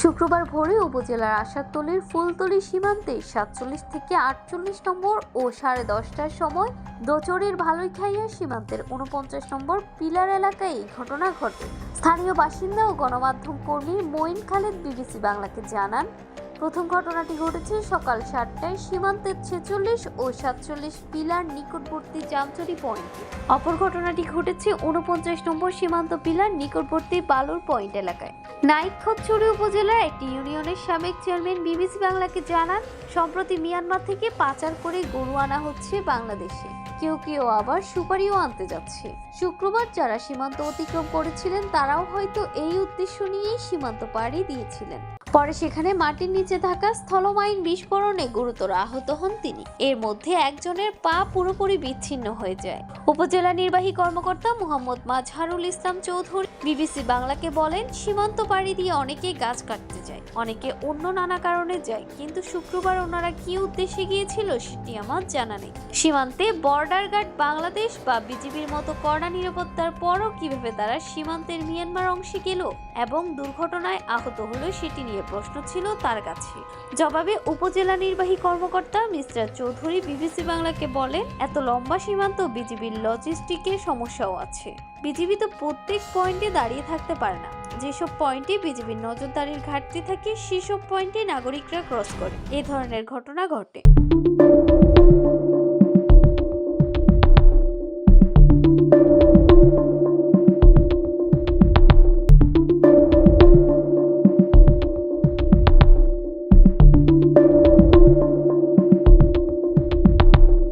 শুক্রবার ভোরে উপজেলার আশাকতলির ফুলতলি সীমান্তে সাতচল্লিশ থেকে আটচল্লিশ নম্বর ও সাড়ে দশটার সময় দোচরের ভালইখাইয়া সীমান্তের উনপঞ্চাশ নম্বর পিলার এলাকায় এই ঘটনা ঘটে। স্থানীয় বাসিন্দা ও গণমাধ্যম কর্মী মঈন খালেদ বিবিসি বাংলাকে জানান, প্রথম ঘটনাটি ঘটেছে সকাল সাতটায় সীমান্তের ছেচল্লিশ ও সাতচল্লিশ পিলার নিকটবর্তী জামচুরি পয়েন্টে। অপর ঘটনাটি ঘটেছে উনপঞ্চাশ নম্বর সীমান্ত পিলার নিকটবর্তী বালুর পয়েন্ট এলাকায়। নাইক্ষতছড়ি উপজেলার একটি ইউনিয়নের সাবেক চেয়ারম্যান বিবিসি বাংলাকে জানান, সম্প্রতি মিয়ানমার থেকে পাচার করে গরু আনা হচ্ছে বাংলাদেশে। কেউ কেউ আবার সুপারিও আনতে যাচ্ছে। শুক্রবার যারা সীমান্ত অতিক্রম করেছিলেন, তারাও হয়তো এই উদ্দেশ্য নিয়েই সীমান্ত পাড়ি দিয়েছিলেন। পরে সেখানে মাটির নিচে থাকা স্থলমাইন বিস্ফোরণে গুরুতর আহত হন তিনি। এর মধ্যে একজনের পা পুরোপুরি বিচ্ছিন্ন হয়ে যায়। উপজেলা নির্বাহী কর্মকর্তা মোহাম্মদ মাজহারুল ইসলাম চৌধুরী বিবিসি বাংলাকে বলেন, সীমান্ত পাড়ি দিয়ে অনেকে গাছ কাটতে যায়, অনেকে অন্য নানা কারণে যায়, কিন্তু শুক্রবার ওনারা কি উদ্দেশ্যে গিয়েছিল সেটি আমার জানা নেই। সীমান্তে বর্ডার গার্ড বাংলাদেশ বা বিজিবির মতো কড়া নিরাপত্তার পরও কীভাবে তারা সীমান্তের মিয়ানমার অংশে গেল এবং দুর্ঘটনায় আহত হলো সেটি নিয়ে প্রশ্ন ছিল তার কাছে। জবাবে উপজেলা নির্বাহী কর্মকর্তা মিস্টার চৌধুরী বিবিসি বাংলাকে বলেন, এত লম্বা সীমান্ত বিজিবির লজিস্টিকের সমস্যাও আছে। বিজিবি তো প্রত্যেক পয়েন্টে দাঁড়িয়ে থাকতে পারে না। যেসব পয়েন্টে বিজিবির নজরদারির ঘাটতি থাকে, সেসব পয়েন্টে নাগরিকরা ক্রস করে। এ ধরনের ঘটনা ঘটে।